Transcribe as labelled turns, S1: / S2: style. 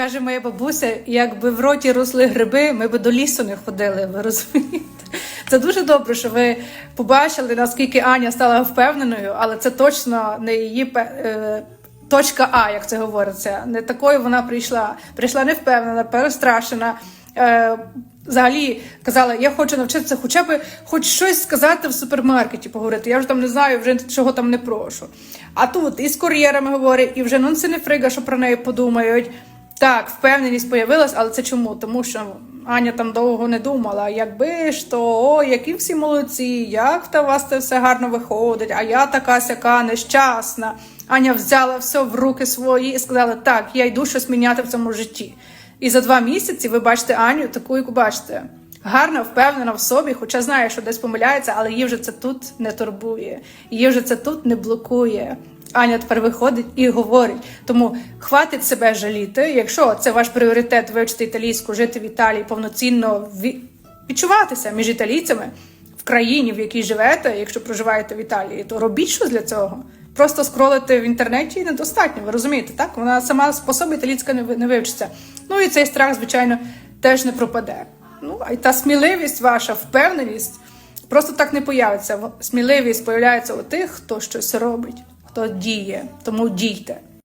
S1: Каже моя бабуся, якби в роті росли гриби, ми би до лісу не ходили. Ви розумієте? Це дуже добре, що ви побачили, наскільки Аня стала впевненою, але це точно не її е, точка А, як це говориться. Не такою вона прийшла. Прийшла невпевнена, перестрашена. Е, Взагалі казала, я хочу навчитися хоча б хоч щось сказати в супермаркеті, поговорити. Я вже там не знаю, вже чого там не прошу. А тут і з кур'єрами говорить, і вже ну це не фрига, що про неї подумають. Так, впевненість появилась, але це чому? Тому що Аня там довго не думала. Якби ж то, о, які всі молодці, як та у вас це все гарно виходить, а я така сяка нещасна. Аня взяла все в руки свої і сказала: так, я йду щось міняти в цьому житті. І за два місяці ви бачите Аню таку, яку бачите. Гарна, впевнена в собі, хоча знає, що десь помиляється, але її вже це тут не турбує, її вже це тут не блокує. Аня тепер виходить і говорить. Тому хватить себе жаліти. Якщо це ваш пріоритет вивчити італійську, жити в Італії, повноцінно ві- відчуватися між італійцями в країні, в якій живете, якщо проживаєте в Італії, то робіть щось для цього. Просто скролити в інтернеті недостатньо, ви розумієте, так? Вона сама по собі італійська не ви- не вивчиться. Ну і цей страх, звичайно, теж не пропаде. Ну, а й та сміливість ваша, впевненість просто так не появиться. Сміливість появляється у тих, хто щось робить, хто діє. Тому дійте.